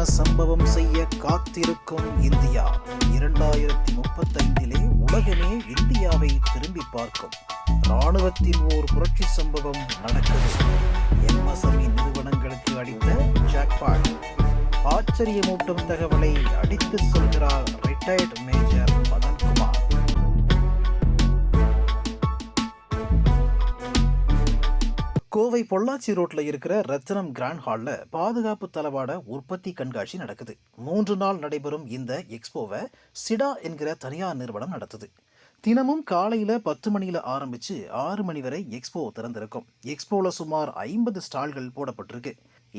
விமான சம்பவம் செய்ய காத்திருக்கும் இந்தியா. இரண்டாயிரத்தி முப்பத்தைந்திலே உலகமே இந்தியாவை திரும்பி பார்க்கும். ராணுவத்தின் ஓர் புரட்சி சம்பவம் நடக்குது. எம்எஸ்எம்இ நிறுவனங்களுக்கு அடித்த ஜாக்பாட் ஆச்சரியமூட்டும் தகவலை அடித்து சொல்கிறார் ரிட்டையர்ட் மேஜர் கோவை பொள்ளாச்சி ரோட்டில் இருக்கிற ரத்னம் கிராண்ட் ஹாலில் பாதுகாப்பு தளவாட உற்பத்தி கண்காட்சி நடக்குது. மூன்று நாள் நடைபெறும் இந்த எக்ஸ்போவை சிடா என்கிற தனியார் நிறுவனம் நடத்துது. தினமும் காலையில் பத்து மணியில் ஆரம்பித்து ஆறு மணி வரை எக்ஸ்போ திறந்திருக்கும். எக்ஸ்போவில் சுமார் ஐம்பது ஸ்டால்கள் போடப்பட்டிருக்கு.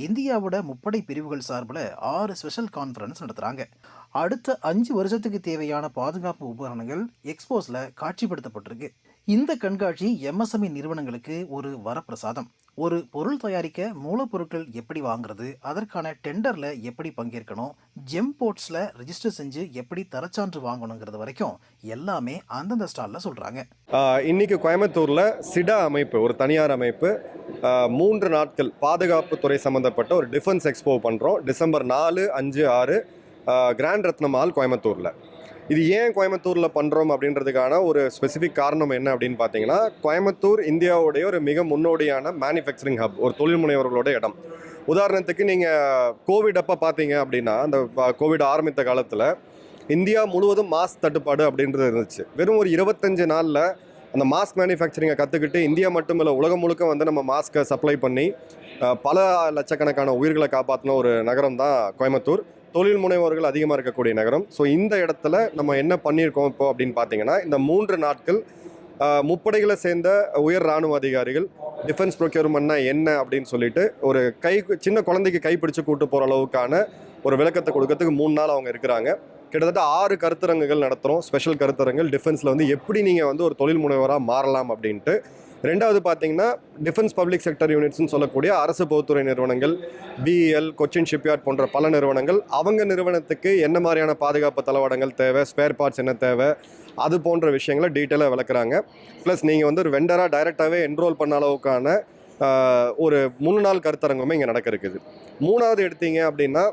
இந்தியாவோட முப்படை பிரிவுகள் சார்பில் ஆறு ஸ்பெஷல் கான்ஃபரன்ஸ் நடத்துகிறாங்க அடுத்த அஞ்சு வருஷத்துக்கு தேவையான பாதுகாப்பு உபகரணங்கள் எக்ஸ்போஸில் காட்சிப்படுத்தப்பட்டிருக்கு. இந்த கண்காட்சி எம்எஸ்எம்இ நிறுவனங்களுக்கு ஒரு வரப்பிரசாதம். ஒரு பொருள் தயாரிக்க மூலப்பொருட்கள் எப்படி வாங்குறது அதற்கான டெண்டரில் எப்படி பங்கேற்கணும் ஜெம் போர்ட்ஸில் ரிஜிஸ்டர் செஞ்சு எப்படி தரச்சான்று வாங்கணுங்கிறது வரைக்கும் எல்லாமே அந்தந்த ஸ்டாலில் சொல்கிறாங்க இன்னைக்கு கோயம்புத்தூரில் சிடா அமைப்பு ஒரு தனியார் அமைப்பு மூன்று நாட்கள் பாதுகாப்பு துறை சம்மந்தப்பட்ட ஒரு டிஃபென்ஸ் எக்ஸ்போ பண்ணுறோம் டிசம்பர் நாலு அஞ்சு ஆறு கிராண்ட் ரத்னம் மால் கோயம்புத்தூரில். இது ஏன் கோயம்புத்தூரில் பண்ணுறோம் அப்படின்றதுக்கான ஒரு ஸ்பெசிஃபிக் காரணம் என்ன அப்படின்னு பார்த்தீங்கன்னா கோயம்புத்தூர் இந்தியாவுடைய ஒரு மிக முன்னோடியான மேனுஃபேக்சரிங் ஹப் ஒரு தொழில் முனைவர்களோட இடம். உதாரணத்துக்கு நீங்கள் கோவிட் அப்போ பார்த்தீங்க அப்படின்னா அந்த கோவிட் ஆரம்பித்த காலத்தில் இந்தியா முழுவதும் மாஸ்க் தட்டுப்பாடு அப்படின்றது இருந்துச்சு. வெறும் ஒரு இருபத்தஞ்சு நாளில் அந்த மாஸ்க் மேனுஃபேக்சரிங்கை கற்றுக்கிட்டு இந்தியா மட்டும் இல்லை உலகம் முழுக்க வந்து நம்ம மாஸ்க்கை சப்ளை பண்ணி பல லட்சக்கணக்கான உயிர்களை காப்பாற்றின ஒரு நகரம் தான் கோயம்புத்தூர். தொழில் முனைவோர்கள் அதிகமாக இருக்கக்கூடிய நகரம். ஸோ இந்த இடத்துல நம்ம என்ன பண்ணியிருக்கோம் இப்போ அப்படின்னு பார்த்தீங்கன்னா இந்த மூன்று நாட்கள் முப்படைகளை சேர்ந்த உயர் இராணுவ அதிகாரிகள் டிஃபென்ஸ் ப்ரொக்யூர்மெண்ட்னா என்ன அப்படின்னு சொல்லிட்டு ஒரு கை சின்ன குழந்தைக்கு கைப்பிடிச்சு கூட்டு போகிற அளவுக்கான ஒரு விளக்கத்தை கொடுக்கறதுக்கு மூணு நாள் அவங்க இருக்கிறாங்க. கிட்டத்தட்ட ஆறு கருத்தரங்குகள் நடத்துகிறோம் ஸ்பெஷல் கருத்தரங்கள் டிஃபென்ஸில் வந்து எப்படி நீங்கள் வந்து ஒரு தொழில் முனைவராக மாறலாம் அப்படின்ட்டு ரெண்டாவது பார்த்தீங்கன்னா டிஃபென்ஸ் பப்ளிக் செக்டர் யூனிட்ஸ்னு சொல்லக்கூடிய அரசு பொதுத்துறை நிறுவனங்கள் பிஇஎல் கொச்சின் ஷிப்யார்ட் போன்ற பல நிறுவனங்கள் அவங்க நிறுவனத்துக்கு என்ன மாதிரியான பாதுகாப்பு தளவாடங்கள் தேவை ஸ்பேர் பார்ட்ஸ் என்ன தேவை அது போன்ற விஷயங்களை டீட்டெயிலாக விளக்குறாங்க. ப்ளஸ் நீங்கள் வந்து ஒரு வெண்டராக டைரெக்டாகவே என்ரோல் பண்ண அளவுக்கான ஒரு மூணு நாள் கருத்தரங்கமே இங்கே நடக்க இருக்குது மூணாவது எடுத்தீங்க அப்படின்னா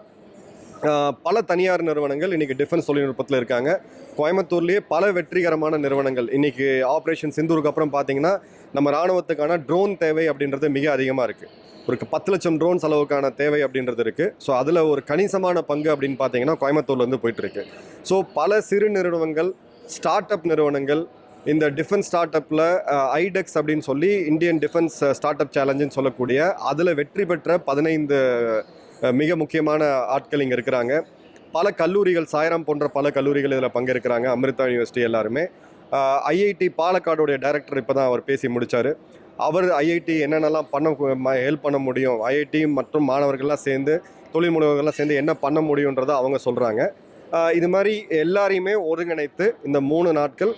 பல தனியார் நிறுவனங்கள் இன்றைக்கி டிஃபென்ஸ் தொழில்நுட்பத்தில் இருக்காங்க. கோயம்புத்தூர்லேயே பல வெற்றிகரமான நிறுவனங்கள். இன்றைக்கி ஆப்ரேஷன் சிந்தூருக்கு அப்புறம் பார்த்தீங்கன்னா நம்ம ராணுவத்துக்கான ட்ரோன் தேவை அப்படின்றது மிக அதிகமாக இருக்குது ஒரு பத்து லட்சம் ட்ரோன்ஸ் அளவுக்கான தேவை அப்படின்றது இருக்குது ஸோ அதில் ஒரு கணிசமான பங்கு அப்படின்னு பார்த்தீங்கன்னா கோயம்புத்தூர்லேருந்து போயிட்டுருக்கு ஸோ பல சிறு நிறுவனங்கள் ஸ்டார்ட் அப் நிறுவனங்கள் இந்த டிஃபென்ஸ் ஸ்டார்ட் அப்பில் ஐடெக்ஸ் அப்படின்னு சொல்லி இந்தியன் டிஃபென்ஸ் ஸ்டார்ட் அப் சேலஞ்சுன்னு சொல்லக்கூடிய அதில் வெற்றி பெற்ற பதினைந்து மிக முக்கியமான ஆட்கள் இங்கே இருக்கிறாங்க. பல கல்லூரிகள் சாயரம் போன்ற பல கல்லூரிகள் இதில் பங்கேற்கிறாங்க அமிர்தா யூனிவர்சிட்டி எல்லாருமே. ஐஐடி பாலக்காடுடைய டைரக்டர் இப்போ தான் அவர் பேசி முடித்தார் அவர் ஐஐடி என்னென்னலாம் பண்ண ஹெல்ப் பண்ண முடியும் ஐஐடி மற்றும் மாணவர்கள்லாம் சேர்ந்து தொழில் முனைவர்கள்லாம் சேர்ந்து என்ன பண்ண முடியுன்றதை அவங்க சொல்கிறாங்க இது மாதிரி எல்லாரையுமே ஒருங்கிணைத்து இந்த மூணு நாட்கள்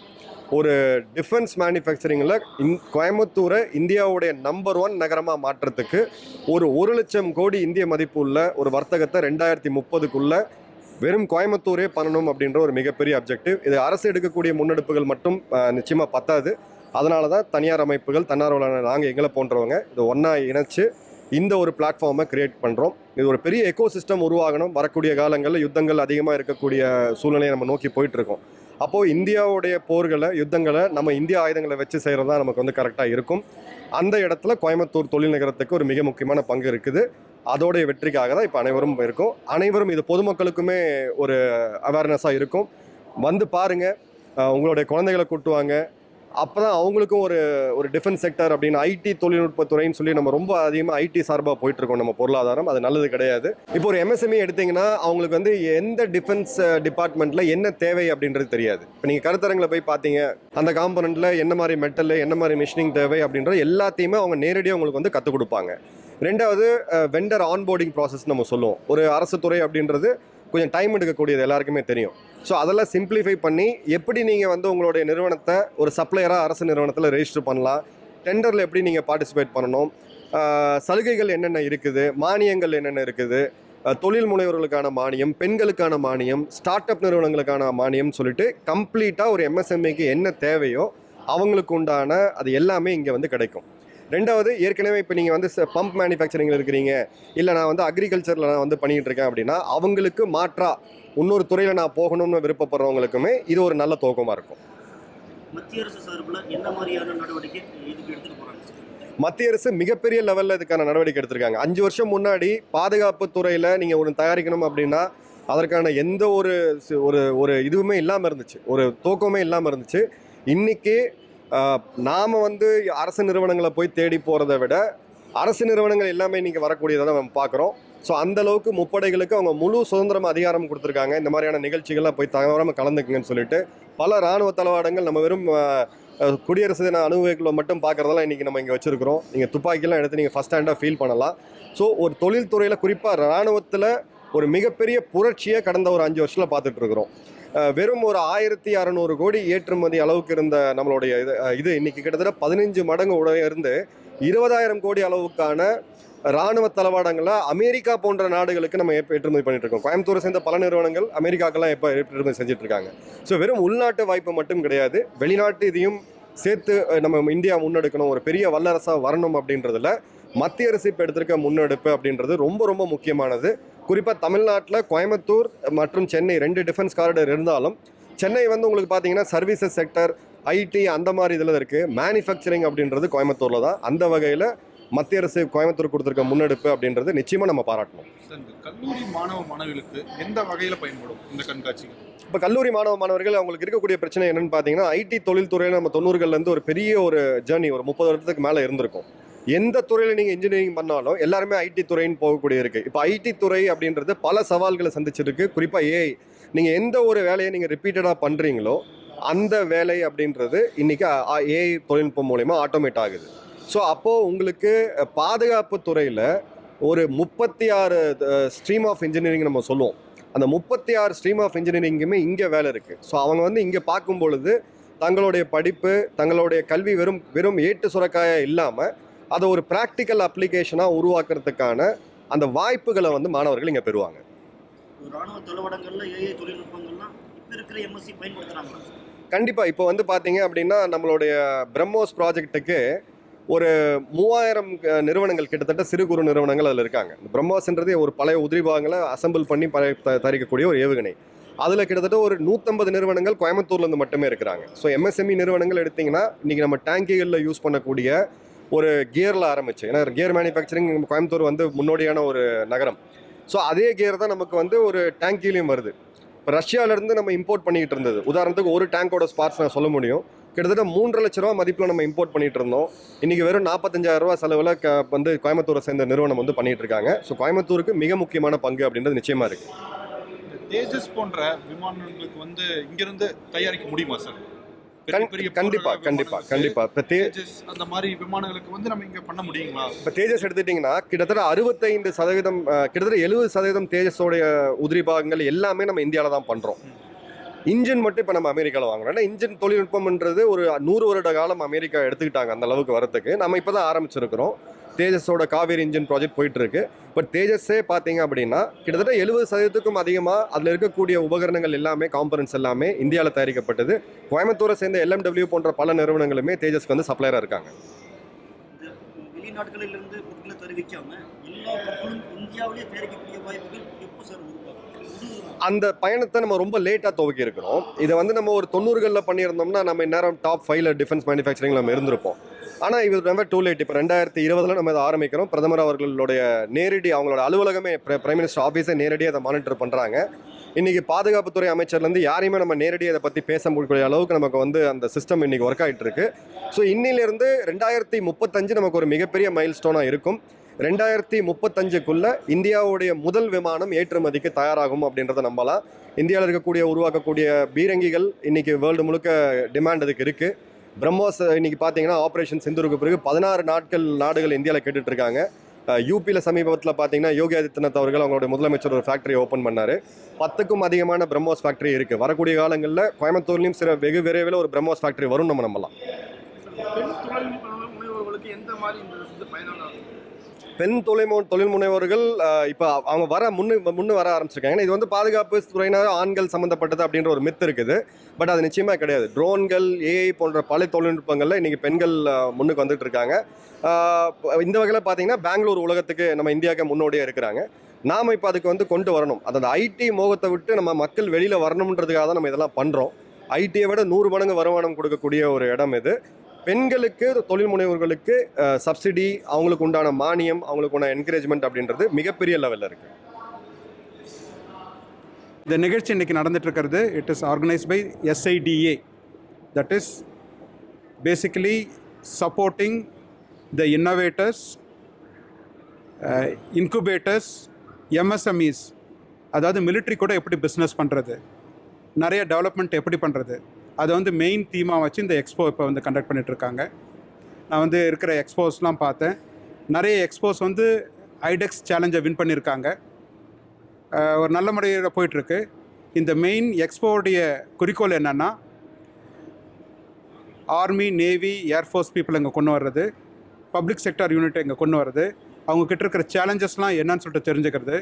ஒரு டிஃபென்ஸ் மேனுஃபேக்சரிங்கில் இந் கோயம்புத்தூரை இந்தியாவுடைய நம்பர் ஒன் நகரமாக மாற்றுறதுக்கு ஒரு ஒரு லட்சம் கோடி இந்திய மதிப்பு உள்ள ஒரு வர்த்தகத்தை ரெண்டாயிரத்தி முப்பதுக்குள்ளே வெறும் கோயம்புத்தூரே பண்ணணும் அப்படின்ற ஒரு மிகப்பெரிய அப்ஜெக்டிவ் இது அரசு எடுக்கக்கூடிய முன்னெடுப்புகள் மட்டும் நிச்சயமாக பத்தாது. அதனால தான் தனியார் அமைப்புகள் தன்னார்வலான நாங்கள் எங்களை போன்றவங்க இது ஒன்றா இணைச்சு இந்த ஒரு பிளாட்ஃபார்மை கிரியேட் பண்ணுறோம் இது ஒரு பெரிய எக்கோ சிஸ்டம் உருவாகணும். வரக்கூடிய காலங்களில் யுத்தங்கள் அதிகமாக இருக்கக்கூடிய சூழ்நிலையை நம்ம நோக்கி போயிட்டுருக்கோம் அப்போது இந்தியாவுடைய போர்களை யுத்தங்களை நம்ம இந்திய ஆயுதங்களை வச்சு செய்கிறது தான் நமக்கு வந்து கரெக்டாக இருக்கும். அந்த இடத்துல கோயம்புத்தூர் தொழில் நகரத்துக்கு ஒரு மிக முக்கியமான பங்கு இருக்குது. அதோடைய வெற்றிக்காக தான் இப்போ அனைவரும் இருக்கும் அனைவரும் இது பொதுமக்களுக்குமே ஒரு அவேர்னஸாக இருக்கும். வந்து பாருங்கள் உங்களுடைய குழந்தைகளை கூட்டுவாங்க. அப்போ தான் அவங்களுக்கும் ஒரு ஒரு டிஃபென்ஸ் செக்டர் அப்படின்னு ஐடி தொழில்நுட்பத்துறைன்னு சொல்லி நம்ம ரொம்ப அதிகமாக ஐடி சார்பாக போயிட்டுருக்கோம் நம்ம பொருளாதாரம். அது நல்லது கிடையாது. இப்போ ஒரு எம்எஸ்எம்இ எடுத்திங்கன்னா அவங்களுக்கு வந்து எந்த டிஃபென்ஸ் டிபார்ட்மெண்ட்டில் என்ன தேவை அப்படின்றது தெரியாது. இப்போ நீங்கள் கருத்தரங்கில் போய் பார்த்தீங்க அந்த காம்பனண்ட்டில் என்ன மாதிரி மெட்டல் என்ன மாதிரி மிஷினிங் தேவை அப்படின்ற எல்லாத்தையுமே அவங்க நேரடியாக அவங்களுக்கு வந்து கற்றுக் கொடுப்பாங்க. ரெண்டாவது வெண்டர் ஆன்போர்டிங் ப்ராசஸ் நம்ம சொல்லுவோம். ஒரு அரசு துறை அப்படின்றது கொஞ்சம் டைம் எடுக்கக்கூடியது எல்லாருக்குமே தெரியும். ஸோ அதெல்லாம் சிம்பிளிஃபை பண்ணி எப்படி நீங்கள் வந்து உங்களுடைய நிறுவனத்தை ஒரு சப்ளையராக அரசு நிறுவனத்தில் ரெஜிஸ்டர் பண்ணலாம் டெண்டரில் எப்படி நீங்கள் பார்ட்டிசிபேட் பண்ணணும் சலுகைகள் என்னென்ன இருக்குது மானியங்கள் என்னென்ன இருக்குது தொழில் முனைவர்களுக்கான மானியம் பெண்களுக்கான மானியம் ஸ்டார்ட் அப் நிறுவனங்களுக்கான மானியம் சொல்லிட்டு கம்ப்ளீட்டாக ஒரு எம்எஸ்எம்ஐக்கு என்ன தேவையோ அவங்களுக்கு உண்டான அது எல்லாமே இங்கே வந்து கிடைக்கும். ரெண்டாவது ஏற்கனவே இப்போ நீங்கள் வந்து பம்ப் மேனுஃபேக்சரிங்கில் இருக்கிறீங்க. இல்லை நான் வந்து அக்ரிகல்ச்சரில் நான் வந்து பண்ணிகிட்டு இருக்கேன் அப்படின்னா அவங்களுக்கு மாற்றா இன்னொரு துறையில் நான் போகணும்னு விருப்பப்படுறவங்களுக்குமே இது ஒரு நல்ல துவக்கமாக இருக்கும். மத்திய அரசு சார்பில் என்ன மாதிரியான நடவடிக்கை இதுக்கு மத்திய அரசு மிகப்பெரிய லெவலில் இதுக்கான நடவடிக்கை எடுத்திருக்காங்க. அஞ்சு வருஷம் முன்னாடி பாதுகாப்பு துறையில் நீங்கள் ஒரு தயாரிக்கணும் அப்படின்னா அதற்கான எந்த ஒரு ஒரு ஒரு இதுவுமே இல்லாமல் இருந்துச்சு. ஒரு தூக்கமே இல்லாமல் இருந்துச்சு. இன்னைக்கு நாம் வந்து அரசு நிறுவனங்களை போய் தேடி போகிறத விட அரசு நிறுவனங்கள் எல்லாமே இன்றைக்கி வரக்கூடியதை தான் நம்ம பார்க்குறோம். ஸோ அந்தளவுக்கு முப்படைகளுக்கு அவங்க முழு சுதந்திரம் அதிகாரம் கொடுத்துருக்காங்க. இந்த மாதிரியான நிகழ்ச்சிகள்லாம் போய் தவறாமல் கலந்துக்குங்கன்னு சொல்லிட்டு பல இராணுவ தளவாடங்கள் நம்ம வெறும் குடியரசு தின அணுகுகளை மட்டும் பார்க்குறதெல்லாம் இன்றைக்கி நம்ம இங்கே வச்சுருக்கிறோம். நீங்கள் துப்பாக்கிலாம் எடுத்து நீங்கள் ஃபஸ்ட் ஹேண்டாக ஃபீல் பண்ணலாம். ஸோ ஒரு தொழில்துறையில் குறிப்பாக இராணுவத்தில் ஒரு மிகப்பெரிய புரட்சியை கடந்த ஒரு அஞ்சு வருஷத்தில் பார்த்துட்ருக்குறோம் வெறும் ஒரு ஆயிரத்தி அறநூறு கோடி ஏற்றுமதி அளவுக்கு இருந்த நம்மளுடைய இது இது இன்னைக்கு கிட்டத்தட்ட பதினஞ்சு மடங்கு உடையிருந்து இருபதாயிரம் கோடி அளவுக்கான ராணுவ தளவாடங்களை அமெரிக்கா போன்ற நாடுகளுக்கு நம்ம ஏற்றுமதி பண்ணிட்டு இருக்கோம். கோயம்புத்தூரை சேர்ந்த பல நிறுவனங்கள் அமெரிக்காக்கெல்லாம் எப்போ ஏற்றுமதி செஞ்சுட்டு இருக்காங்க. ஸோ வெறும் உள்நாட்டு வாய்ப்பு மட்டும் கிடையாது. வெளிநாட்டு இதையும் சேர்த்து நம்ம இந்தியா முன்னெடுக்கணும். ஒரு பெரிய வல்லரசாக வரணும் அப்படின்றதுல மத்திய அரசு இப்போ எடுத்திருக்க முன்னெடுப்பு அப்படின்றது ரொம்ப ரொம்ப முக்கியமானது. குறிப்பாக தமிழ்நாட்டில் கோயம்புத்தூர் மற்றும் சென்னை ரெண்டு டிஃபென்ஸ் காரிடர் இருந்தாலும் சென்னை வந்து உங்களுக்கு பார்த்தீங்கன்னா சர்வீசஸ் செக்டர் ஐடி அந்த மாதிரி இதில் இருக்குது மேனுஃபேக்சரிங் அப்படின்றது கோயம்புத்தூரில் தான். அந்த வகையில் மத்திய அரசு கோயம்புத்தூர் கொடுத்துருக்க முன்னெடுப்பு அப்படின்றது நிச்சயமாக நம்ம பாராட்டணும். கல்லூரி மாணவ மாணவிகளுக்கு எந்த வகையில் பயன்படும் இந்த கண்காட்சிகள்? இப்போ கல்லூரி மாணவ மாணவர்கள் அவங்களுக்கு இருக்கக்கூடிய பிரச்சனை என்னன்னு பார்த்தீங்கன்னா ஐடி தொழில்துறையில் நம்ம தொண்ணூறுகள்லேருந்து ஒரு பெரிய ஒரு ஜேர்னி ஒரு முப்பது வருடத்துக்கு மேலே இருந்திருக்கும். எந்த துறையில் நீங்கள் இன்ஜினியரிங் பண்ணாலும் எல்லாருமே ஐடி துறைன்னு போகக்கூடிய இருக்குது இப்போ ஐடி துறை அப்படின்றது பல சவால்களை சந்திச்சிருக்கு. குறிப்பாக ஏஐ நீங்கள் எந்த ஒரு வேலையை நீங்கள் ரிப்பீட்டடாக பண்ணுறீங்களோ அந்த வேலை அப்படின்றது இன்றைக்கி ஏஐ தொழில்நுட்பம் மூலயமா ஆட்டோமேட் ஆகுது. ஸோ அப்போது உங்களுக்கு பாதுகாப்பு துறையில் ஒரு முப்பத்தி ஆறு ஸ்ட்ரீம் ஆஃப் இன்ஜினியரிங் நம்ம சொல்லுவோம். அந்த முப்பத்தி ஆறு ஸ்ட்ரீம் ஆஃப் இன்ஜினியரிங்குமே இங்கே வேலை இருக்குது ஸோ அவங்க வந்து இங்கே பார்க்கும் பொழுது தங்களுடைய படிப்பு தங்களுடைய கல்வி வெறும் வெறும் ஏட்டு சுரக்காயாக இல்லாமல் அதை ஒரு ப்ராக்டிக்கல் அப்ளிகேஷனாக உருவாக்குறதுக்கான அந்த வாய்ப்புகளை வந்து மாணவர்கள் இங்கே பெறுவாங்க. ராணுவ தளவாடங்கள்ல ஏஐ தொழில்நுட்பங்கள்லாம் இப்போ இருக்கிற எம்எஸ்சி பயன்படுத்துறாங்களா? சார் கண்டிப்பாக இப்போ வந்து பார்த்தீங்க அப்படின்னா நம்மளுடைய பிரம்மோஸ் ப்ராஜெக்ட்டுக்கு ஒரு மூவாயிரம் நிறுவனங்கள் கிட்டத்தட்ட சிறு குறு நிறுவனங்கள் அதில் இருக்காங்க. இந்த பிரம்மோஸ்ன்றதே ஒரு பழைய உதிரி பாகங்களை அசெம்பிள் பண்ணி பழைய த- தயாரிக்கக்கூடிய ஒரு ஏவுகணை. அதில் கிட்டத்தட்ட ஒரு நூற்றம்பது நிறுவனங்கள் கோயம்புத்தூர்லேருந்து மட்டுமே இருக்கிறாங்க. ஸோ எம்எஸ்எம்இ நிறுவனங்கள் எடுத்திங்கன்னா இன்றைக்கி நம்ம டேங்கிகளில் யூஸ் பண்ணக்கூடிய ஒரு கியரில் ஆரம்பிச்சு. ஏன்னா கியர் மேனுஃபேக்சரிங் கோயம்புத்தூர் வந்து முன்னோடியான ஒரு நகரம். ஸோ அதே கியர் தான் நமக்கு வந்து ஒரு டேங்கிலையும் வருது. இப்போ ரஷ்யாவிலேருந்து நம்ம இம்போர்ட் பண்ணிகிட்டு இருந்தது. உதாரணத்துக்கு ஒரு டேங்கோட ஸ்பார்ட்ஸ் நான் சொல்ல முடியும். கிட்டத்தட்ட மூன்றரை லட்ச ரூபா மதிப்பில் நம்ம இம்போர்ட் பண்ணிட்டு இருந்தோம். இன்றைக்கி வெறும் நாற்பத்தஞ்சாயிரம் ரூபா செலவில் க வந்து கோயம்புத்தூரை சேர்ந்த நிறுவனம் வந்து பண்ணிட்டு இருக்காங்க. ஸோ கோயம்புத்தூருக்கு மிக முக்கியமான பங்கு அப்படின்றது நிச்சயமாக இருக்குது தேஜஸ் போன்ற விமானங்களுக்கு வந்து இங்கிருந்து தயாரிக்க முடியுமா சார்? கண்டிப்பா கண்டிப்பா கண்டிப்பா. இப்போ தேஜஸ் அந்த மாதிரி விமானங்களுக்கு வந்து நம்ம இங்க பண்ண முடியுங்களா? இப்போ தேஜஸ் எடுத்துட்டிங்கன்னா கிட்டத்தட்ட அறுபத்தைந்து சதவீதம் கிட்டத்தட்ட எழுபது சதவீதம் தேஜஸோடைய உதிரி பாகங்கள் எல்லாமே நம்ம இந்தியாவில் தான் பண்ணுறோம் இன்ஜின் மட்டும் இப்போ நம்ம அமெரிக்காவில் வாங்குறோம். ஏன்னா இன்ஜின் தொழில்நுட்பம்ன்றது ஒரு நூறு வருட காலம் அமெரிக்கா எடுத்துக்கிட்டாங்க அந்த அளவுக்கு வரத்துக்கு நம்ம இப்போ தான் ஆரம்பிச்சிருக்கிறோம். தேஜஸோட காவேரி இன்ஜின் ப்ராஜெக்ட் போயிட்டு இருக்கு பட் தேஜஸே பார்த்தீங்க அப்படின்னா கிட்டத்தட்ட எழுபது சதவீதத்துக்கும் அதிகமாக அதில் இருக்கக்கூடிய உபகரணங்கள் எல்லாமே காம்பனன்ட்ஸ் எல்லாமே இந்தியாவில் தயாரிக்கப்பட்டது. கோயம்புத்தூரை சேர்ந்த எல்எம்டபிள்யூ போன்ற பல நிறுவனங்களுமே தேஜஸ்க்கு வந்து சப்ளையராக இருக்காங்க. இந்த வெளிநாடுகளிலிருந்து பொருட்களை தெரிவிக்காம எல்லா பொருட்களும் இந்தியாவிலேயே தயாரிக்கக்கூடிய வாய்ப்புகள் எப்போ சார் உருவாகும்? புது அந்த பயணத்தை நம்ம ரொம்ப லேட்டாக துவக்கி இருக்கிறோம் இதை வந்து நம்ம ஒரு தொண்ணூறுகளில் பண்ணியிருந்தோம்னா நம்ம இந்நேரம் டாப் ஃபைவ்ல டிஃபென்ஸ் மேனுஃபேக்சரிங் நம்ம இருந்திருப்போம். ஆனால் இது ரொம்ப டூ லேட் இப்போ ரெண்டாயிரத்தி இருபதில் நம்ம இதை ஆரம்பிக்கிறோம். பிரதமர் அவர்களுடைய நேரடி அவங்களோட அலுவலகமே பிரைம் மினிஸ்டர் ஆஃபீஸே நேரடியாக அதை மானிட்டர் பண்ணுறாங்க இன்றைக்கி பாதுகாப்புத்துறை அமைச்சர்லேருந்து யாரையுமே நம்ம நேரடியாக அதை பற்றி பேச முடியக்கூடிய அளவுக்கு நமக்கு வந்து அந்த சிஸ்டம் இன்றைக்கி ஒர்க் ஆகிட்டு இருக்கு. ஸோ இன்னிலிருந்து ரெண்டாயிரத்தி முப்பத்தஞ்சு நமக்கு ஒரு மிகப்பெரிய மைல் ஸ்டோனாக இருக்கும். ரெண்டாயிரத்தி முப்பத்தஞ்சுக்குள்ள இந்தியாவுடைய முதல் விமானம் ஏற்றுமதிக்கு தயாராகும் அப்படின்றத நம்பலாம். இந்தியாவில் இருக்கக்கூடிய உருவாக்கக்கூடிய பீரங்கிகள் இன்றைக்கி வேர்ல்டு முழுக்க டிமாண்ட் அதுக்கு இருக்குது பிரம்மோஸ் இன்னைக்கு பார்த்தீங்கன்னா ஆப்ரேஷன் சிந்துருக்கு பிறகு பதினாறு நாட்கள் நாடுகள் இந்தியாவில் கேட்டுட்டு இருக்காங்க யூபியில் சமீபத்தில் பார்த்தீங்கன்னா யோகி ஆதித்யநாத் அவர்கள் அவங்களுடைய முதலமைச்சர் ஒரு ஃபேக்டரி ஓப்பன் பண்ணாரு. பத்துக்கும் அதிகமான பிரம்மோஸ் ஃபேக்டரி இருக்குது வரக்கூடிய காலங்களில் கோயம்புத்தூர்லேயும் சில வெகு விரைவில் ஒரு பிரம்மோஸ் ஃபேக்டரி வரும் நம்ம நம்பலாம். பெண் தொழில் தொழில் முனைவோர்கள் இப்போ அவங்க வர முன்னு முன்னு வர ஆரம்பிச்சிருக்காங்க. ஏன்னா இது வந்து பாதுகாப்பு துறையினர் ஆண்கள் சம்மந்தப்பட்டது அப்படின்ற ஒரு மித்து இருக்குது. பட் அது நிச்சயமாக கிடையாது. ட்ரோன்கள் ஏஐ போன்ற பல தொழில்நுட்பங்களில் இன்றைக்கி பெண்கள் முன்னுக்கு வந்துட்டு இருக்காங்க. இந்த வகையில் பார்த்தீங்கன்னா பெங்களூர் உலகத்துக்கு நம்ம இந்தியாவுக்கு முன்னோடியாக இருக்கிறாங்க. நாம் இப்போ அதுக்கு வந்து கொண்டு வரணும். அது அந்த ஐடி மோகத்தை விட்டு நம்ம மக்கள் வெளியில் வரணுன்றதுக்காக தான் நம்ம இதெல்லாம் பண்ணுறோம் ஐடியை விட நூறு மடங்கு வருமானம் கொடுக்கக்கூடிய ஒரு இடம் இது. பெண்களுக்கு தொழில் முனைவோர்களுக்கு சப்சிடி அவங்களுக்கு உண்டான மானியம் அவங்களுக்கு உண்டான என்கரேஜ்மெண்ட் அப்படின்றது மிகப்பெரிய லெவலில் இருக்குது இந்த நிகழ்ச்சி இன்றைக்கி நடந்துட்டு இருக்கிறது it is organise by SIDA that is basically supporting the innovators incubators MSMEs அதாவது மிலிட்ரி கூட எப்படி பிஸ்னஸ் பண்ணுறது நிறைய டெவலப்மெண்ட் எப்படி பண்ணுறது அதை வந்து மெயின் தீமாக வச்சு இந்த எக்ஸ்போ இப்போ வந்து கண்டக்ட் பண்ணிட்டு இருக்காங்க நான் வந்து இருக்கிற எக்ஸ்போஸ்லாம் பார்த்தேன். நிறைய எக்ஸ்போஸ் வந்து ஐடெக்ஸ் சேலஞ்சை வின் பண்ணியிருக்காங்க. ஒரு நல்ல முறையில் போயிட்டுருக்கு. இந்த மெயின் எக்ஸ்போவுடைய குறிக்கோள் என்னென்னா ஆர்மி நேவி ஏர்ஃபோர்ஸ் பீப்புள் இங்கே கொண்டு வர்றது. பப்ளிக் செக்டார் யூனிட் இங்கே கொண்டு வர்றது. அவங்கக்கிட்ட இருக்கிற சேலஞ்சஸ்லாம் என்னன்னு சொல்லிட்டு தெரிஞ்சுக்கிறது.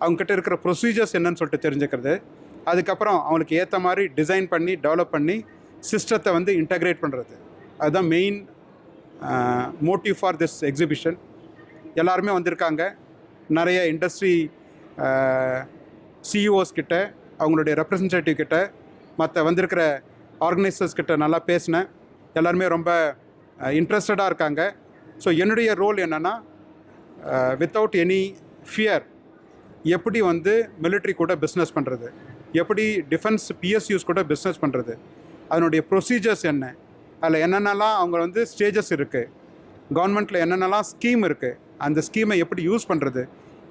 அவங்கக்கிட்ட இருக்கிற ப்ரொசீஜர்ஸ் என்னன்னு சொல்லிட்டு தெரிஞ்சுக்கிறது. அதுக்கப்புறம் அவங்களுக்கு ஏற்ற மாதிரி டிசைன் பண்ணி டெவலப் பண்ணி சிஸ்டத்தை வந்து இன்டகிரேட் பண்ணுறது அதுதான் main motive for this exhibition எல்லாருமே வந்திருக்காங்க. நிறைய இண்டஸ்ட்ரி சிஇஓஸ் கிட்ட அவங்களுடைய ரெப்ரசன்டேட்டிவ் கிட்ட மற்ற வந்திருக்கிற ஆர்கனைசர்ஸ் கிட்ட நல்லா பேசினேன். எல்லாருமே ரொம்ப இன்ட்ரெஸ்டடாக இருக்காங்க. ஸோ என்னுடைய ரோல் என்னென்னா வித்தவுட் எனி ஃபியர் எப்படி வந்து மிலிட்ரி கூட பிஸ்னஸ் பண்ணுறது எப்படி டிஃபென்ஸ் பிஎஸ்யூஸ் கூட பிஸ்னஸ் பண்ணுறது அதனுடைய ப்ரொசீஜர்ஸ் என்ன? அதில் என்னென்னலாம் அவங்க வந்து ஸ்டேஜஸ் இருக்குது கவர்மெண்ட்டில் என்னென்னலாம் ஸ்கீம் இருக்குது அந்த ஸ்கீமை எப்படி யூஸ் பண்ணுறது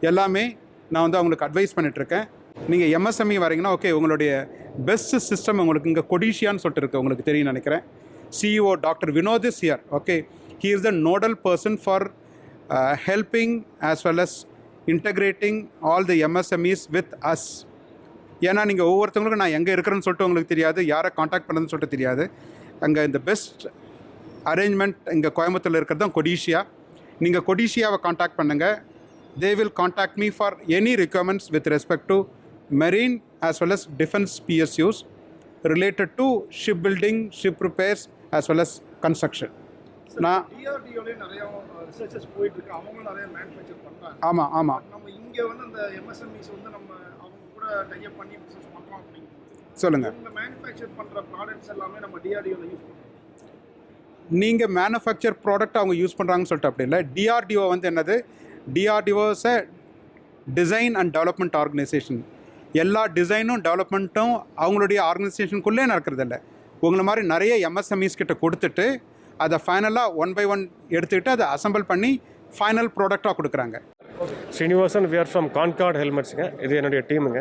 எல்லாமே நான் வந்து அவங்களுக்கு அட்வைஸ் பண்ணிகிட்ருக்கேன் நீங்கள் எம்எஸ்எம்இ வரீங்கன்னா ஓகே உங்களுடைய பெஸ்ட் சிஸ்டம் உங்களுக்கு இங்கே கொடிஷியான்னு சொல்லிட்டு இருக்கு உங்களுக்கு தெரியும் நினைக்கிறேன். CEO doctor Vinod is here okay he is the nodal person for helping as well as integrating all the MSMEs with us ஏன்னா நீங்கள் ஒவ்வொருத்தவங்களுக்கும் நான் எங்கே இருக்கிறேன்னு சொல்லிட்டு உங்களுக்கு தெரியாது யாரை காண்டாக்ட் பண்ணுறதுன்னு சொல்லிட்டு தெரியாது. அங்கே இந்த பெஸ்ட் அரேஞ்ச்மெண்ட் இங்கே கோயம்புத்தூரில் இருக்கிறது தான் கொடிஷியா நீங்கள் கொடிஷியாவை காண்டாக்ட் பண்ணுங்கள் they will contact me for any requirements with respect to marine as well as defense PSUs related to shipbuilding, ship repairs as well as construction. நான் டிஆர்டிஓலயே நிறைய ரிசர்ச்சஸ் போயிட்டு இருக்கு. அவங்களும் நிறைய மேனுஃபேக்சர் பண்றாங்க. ஆமாம் ஆமாம் நம்ம இங்க வந்து அந்த எம்எஸ்எம்இஸ் வந்து நம்ம கூட டைப் பண்ணி பிசினஸ் பண்றோம் அப்படிங்கும்போது சொல்லுங்கள் இவங்க மேனுஃபேக்சர் பண்ற ப்ராடக்ட்ஸ் எல்லாமே நம்ம டிஆர்டிஓல யூஸ் பண்றோம். நீங்கள் மேனுஃபேக்சர் ப்ராடக்ட் அவங்க யூஸ் பண்ணுறாங்கன்னு சொல்லிட்டு அப்படி இல்லை. டிஆர்டிஓ வந்து என்னது? DRDO's design and development organisation எல்லா டிசைனும் டெவலப்மெண்ட்டும் அவங்களுடைய ஆர்கனைசேஷனுக்குள்ளே நடக்கிறதில்ல உங்களை மாதிரி நிறைய எம்எஸ்எம்இஸ் கிட்ட கொடுத்துட்டு அதை ஃபைனலாக ஒன் பை ஒன் எடுத்துக்கிட்டு அதை அசெம்பிள் பண்ணி ஃபைனல் ப்ராடக்டாக கொடுக்குறாங்க. Srinivasan we are from Concord ஹெல்மெட்ஸுங்க இது என்னுடைய டீமுங்க.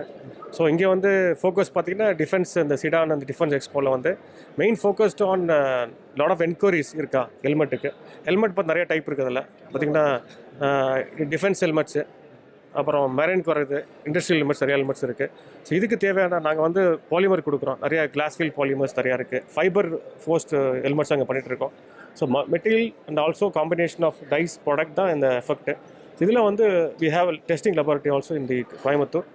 ஸோ இங்கே வந்து ஃபோக்கஸ் பார்த்தீங்கன்னா டிஃபென்ஸ் இந்த சிடான் அந்த டிஃபென்ஸ் எக்ஸ்போவில் வந்து main focused on lot of enquiries இருக்கா ஹெல்மெட்டுக்கு. ஹெல்மெட் பார்த்து நிறைய டைப் இருக்குது அதில். பார்த்தீங்கன்னா uh, டிஃபென்ஸ் ஹெல்மெட்ஸு அப்புறம் மெரைனுக்கு வர்றது இண்டஸ்ட்ரியல் ஹெல்மெட்ஸ் நிறைய ஹெல்மெட்ஸ் இருக்குது ஸோ இதுக்கு தேவையான நாங்கள் வந்து பாலிமர் கொடுக்குறோம். நிறைய கிளாஸ்ஃபீல் பாலிமர்ஸ் நிறையா இருக்குது ஃபைபர் ஃபோஸ்ட் ஹெல்மெட்ஸ் அங்கே பண்ணிகிட்ருக்கோம் so material and also combination of dies product தான் இந்த எஃபெக்ட்டு இதில் வந்து we have testing laboratory also இந்த கோயம்புத்தூர்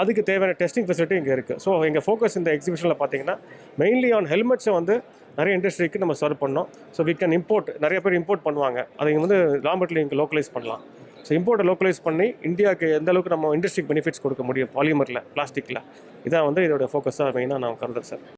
அதுக்கு தேவையான டெஸ்டிங் ஃபெசிலிட்டி இங்கே இருக்குது ஸோ எங்கள் ஃபோக்கஸ் இந்த எக்ஸிபிஷனில் பார்த்தீங்கன்னா மெயின்லி ஆன் ஹெல்மெட்ஸை வந்து நிறைய இண்டஸ்ட்ரிக்கு நம்ம சர்வ் பண்ணோம். ஸோ வி கேன் இம்போர்ட் நிறைய பேர் இம்போர்ட் பண்ணுவாங்க. அதை இங்கே வந்து லாம்பர்ட்லி இங்கே லோக்கலைஸ் பண்ணலாம். ஸோ இம்போர்ட்டை லோக்கலைஸ் பண்ணி இந்தியாவுக்கு எந்த அளவுக்கு நம்ம இண்டஸ்ட்ரிக்கு பெனிஃபிட்ஸ் கொடுக்க முடியும்? பாலிமரில் பிளாஸ்டிக்கில் இதான் வந்து இதோட ஃபோக்கஸாக மெயினாக நான் கருதுறேன் சார்